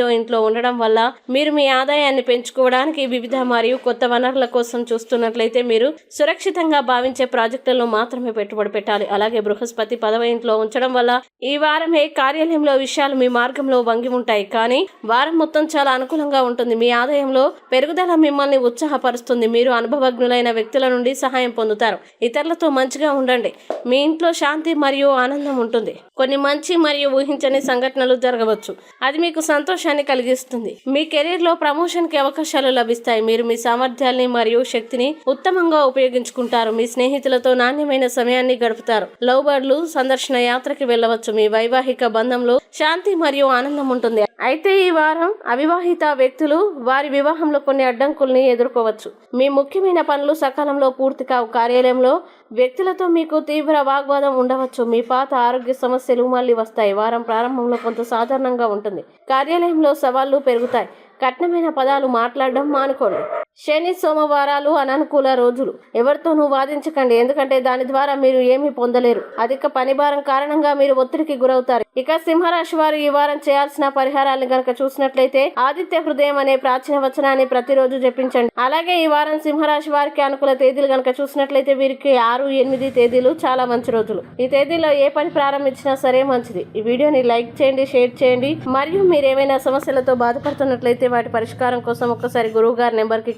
ఎనిమిదవ ఇంట్లో ఉండడం వల్ల మీరు మీ ఆదాయాన్ని పెంచుకోవడానికి వివిధ మరియు కొత్త వనరుల కోసం చూస్తున్నట్లయితే మీరు సురక్షితంగా భావించే ప్రాజెక్టులలో మాత్రమే పెట్టుబడి పెట్టాలి. అలాగే బృహస్పతి పదవ ఇంట్లో ఉంచడం వల్ల ఈ వారమే కార్యాలయంలో విషయాలు మీ మార్గంలో వంగి ఉంటాయి. కానీ వారం మొత్తం చాలా అనుకూలంగా ఉంటుంది. మీ ఆదాయంలో పెరుగుదల మిమ్మల్ని ఉత్సాహపరుస్తుంది. మీరు అనుభవజ్ఞులైన వ్యక్తుల నుండి సహాయం పొందుతారు. ఇతరులతో మంచిగా ఉండండి. మీ ఇంట్లో శాంతి మరియు ఆనందం ఉంటుంది. కొన్ని మంచి మరియు ఊహించని సంఘటనలు జరగవచ్చు. అది మీకు సంతోషాన్ని కలిగిస్తుంది. మీ కెరీర్లో ప్రమోషన్కి అవకాశాలు లభిస్తాయి. మీరు మీ సామర్థ్యాన్ని మరియు శక్తిని ఉత్తమంగా ఉపయోగించుకుంటారు. మీ స్నేహితులతో నాణ్యమైన సమయాన్ని గడుపుతారు. లవ్ బర్డ్లు సందర్శన యాత్రకి వెళ్ళవచ్చు. మీ వైవాహిక బంధంలో శాంతి మరియు ఆనందం ఉంటుంది. అయితే ఈ వారం అవివాహిత వ్యక్తులు వారి వివాహంలో కొన్ని అడ్డంకుల్ని ఎదుర్కోవచ్చు. మీ ముఖ్యమైన పనులు సకాలంలో పూర్తి కావు. కార్యాలయంలో వ్యక్తులతో మీకు తీవ్ర వాగ్వాదం ఉండవచ్చు. మీ పాత ఆరోగ్య సమస్యలు మళ్ళీ వస్తాయి. వారం ప్రారంభంలో కొంత సాధారణంగా ఉంటుంది. కార్యాలయం కార్యాలయంలో సవాళ్ళు పెరుగుతాయి. కఠినమైన పదాలు మాట్లాడడం మానుకోండి. శని సోమవారాలు అననుకూల రోజులు. ఎవరితోనూ వాదించకండి. ఎందుకంటే దాని ద్వారా మీరు ఏమీ పొందలేరు. అధిక పనిభారం కారణంగా మీరు ఒత్తిడికి గురవుతారు. ఇక సింహరాశి వారు ఈ వారం చేయాల్సిన పరిహారాలను గనక చూసినట్లయితే ఆదిత్య హృదయం అనే ప్రాచీన వచనాన్ని ప్రతిరోజు జపించండి. అలాగే ఈ వారం సింహరాశి వారికి అనుకూల తేదీలు గనక చూసినట్లయితే వీరికి ఆరు ఎనిమిది తేదీలు చాలా మంచి రోజులు. ఈ తేదీలో ఏ పని ప్రారంభించినా సరే మంచిది. ఈ వీడియోని లైక్ చేయండి షేర్ చేయండి. మరియు మీరు ఏమైనా సమస్యలతో బాధపడుతున్నట్లయితే వాటి పరిష్కారం కోసం ఒక్కసారి గురువు గారి నెంబర్కి